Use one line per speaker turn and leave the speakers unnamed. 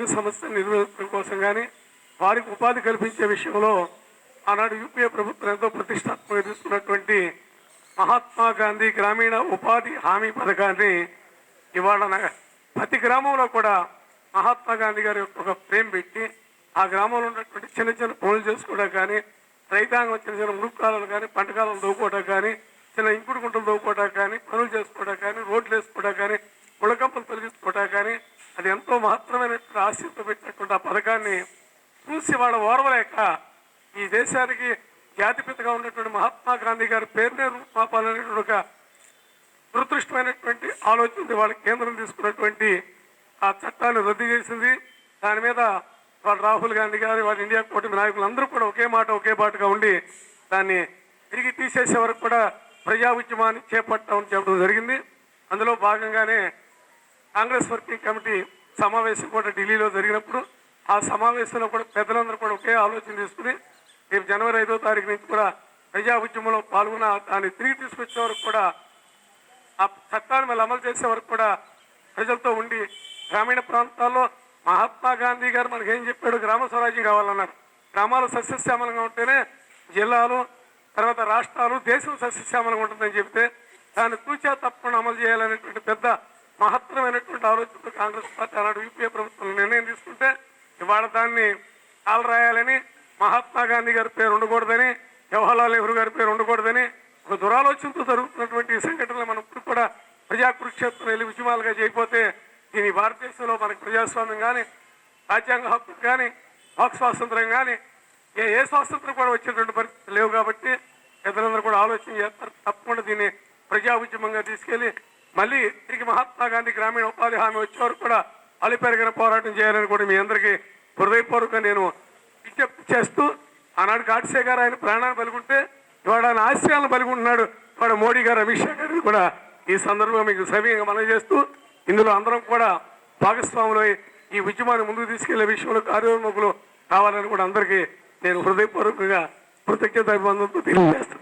నిరుద్యోగ సమస్య నిర్వహించడం కోసం కానీ వారికి ఉపాధి కల్పించే విషయంలో ఆనాడు యూపీఏ ప్రభుత్వం ఎంతో ప్రతిష్టాత్మక తీసుకున్నటువంటి మహాత్మా గాంధీ గ్రామీణ ఉపాధి హామీ పథకాన్ని ఇవాళ ప్రతి గ్రామంలో కూడా మహాత్మా గాంధీ గారి యొక్క ఒక ఫ్రేమ్ పెట్టి ఆ గ్రామంలో ఉన్నటువంటి చిన్న చిన్న పనులు చేసుకోవడం కానీ రైతాంగం చిన్న చిన్న మురుక్కాలను కానీ పంటకాలను దోవుకోవడం కానీ చిన్న ఇంకుడు గుంటలు దోవుకోవడం కానీ పనులు చేసుకోవడం కానీ రోడ్లు వేసుకోవడం కానీ ముళ్ళకంపలు తొలగించుకోవడం కానీ మాత్రమే ఎంతో పెట్టకుండా పెట్టినటువంటి ఆ పథకాన్ని చూసి వాళ్ళ ఓర్వలేక ఈ దేశానికి జాతిపితగా ఉన్నటువంటి మహాత్మా గాంధీ గారి పేరునే రూపాలనేటువంటి ఒక దురదృష్టమైనటువంటి ఆలోచన వాళ్ళ కేంద్రం తీసుకున్నటువంటి ఆ చట్టాన్ని రద్దు చేసింది. దాని మీద వాళ్ళ రాహుల్ గాంధీ గారు వాళ్ళ ఇండియా కూటమి నాయకులు అందరూ కూడా ఒకే మాట ఒకే బాటగా ఉండి దాన్ని తిరిగి తీసేసే వరకు కూడా ప్రజా ఉద్యమాన్ని చేపట్టామని చెప్పడం జరిగింది. అందులో భాగంగానే కాంగ్రెస్ వర్కింగ్ కమిటీ సమావేశం కూడా ఢిల్లీలో జరిగినప్పుడు ఆ సమావేశంలో కూడా పెద్దలందరూ కూడా ఒకే ఆలోచన తీసుకుని రేపు జనవరి ఐదో తారీఖు నుంచి కూడా ప్రజా ఉద్యమంలో పాల్గొన్న దాన్ని తిరిగి తీసుకొచ్చే వరకు కూడా ఆ చట్టాన్ని మళ్ళీ అమలు చేసే వరకు కూడా ప్రజలతో ఉండి గ్రామీణ ప్రాంతాల్లో మహాత్మా గాంధీ గారు మనకి ఏం చెప్పాడు? గ్రామ స్వరాజ్యం కావాలన్నారు. గ్రామాలు సస్యశ్యామలంగా ఉంటేనే జిల్లాలు తర్వాత రాష్ట్రాలు దేశం సస్యశ్యామలంగా ఉంటుందని చెప్తే దాన్ని తూచా తప్పకుండా అమలు చేయాలనేటువంటి పెద్ద మహత్తరమైనటువంటి ఆలోచనతో కాంగ్రెస్ పార్టీ ఆనాడు యూపీఏ ప్రభుత్వం నిర్ణయం తీసుకుంటే ఇవాళ దాన్ని కాలరాయాలని మహాత్మా గాంధీ గారి పేరు ఉండకూడదని జవహర్లాల్ నెహ్రూ గారి పేరు ఉండకూడదని ఒక దురాలోచనతో జరుగుతున్నటువంటి ఈ సంఘటనలు మనం ఇప్పుడు కూడా ప్రజా కురుక్షేత్రం వెళ్ళి ఉద్యమాలుగా చేయకపోతే దీని భారతదేశంలో మనకి ప్రజాస్వామ్యం కానీ రాజ్యాంగ హక్కు కానీ వాక్ స్వాతంత్రం కానీ ఏ ఏ స్వాతంత్రం కూడా వచ్చేటువంటి పరిస్థితులు లేవు కాబట్టి ఇతరులందరూ కూడా ఆలోచన చేస్తారు. తప్పకుండా దీన్ని ప్రజా ఉద్యమంగా తీసుకెళ్ళి మళ్ళీ తిరిగి మహాత్మా గాంధీ గ్రామీణ ఉపాధి హామీ వచ్చే వరకు కూడా అలిపెరిగిన పోరాటం చేయాలని కూడా మీ అందరికీ హృదయపూర్వకంగా నేను విజ్ఞప్తి చేస్తూ ఆనాడు కాటిసే గారు ఆయన ప్రాణాలు పలుకుంటే ఇవాడు ఆయన ఆశయాలను పలుకుంటున్నాడు ఇవాడు మోడీ గారు అమిత్ షా గారిని కూడా ఈ సందర్భంగా మీకు సవ్యంగా మనం చేస్తూ ఇందులో అందరం కూడా భాగస్వాములు ఈ ఉద్యమాన్ని ముందుకు తీసుకెళ్ళే విషయంలో కార్యోన్ముఖులు కావాలని కూడా అందరికీ నేను హృదయపూర్వకంగా కృతజ్ఞత అభివందనతో తెలియజేస్తాను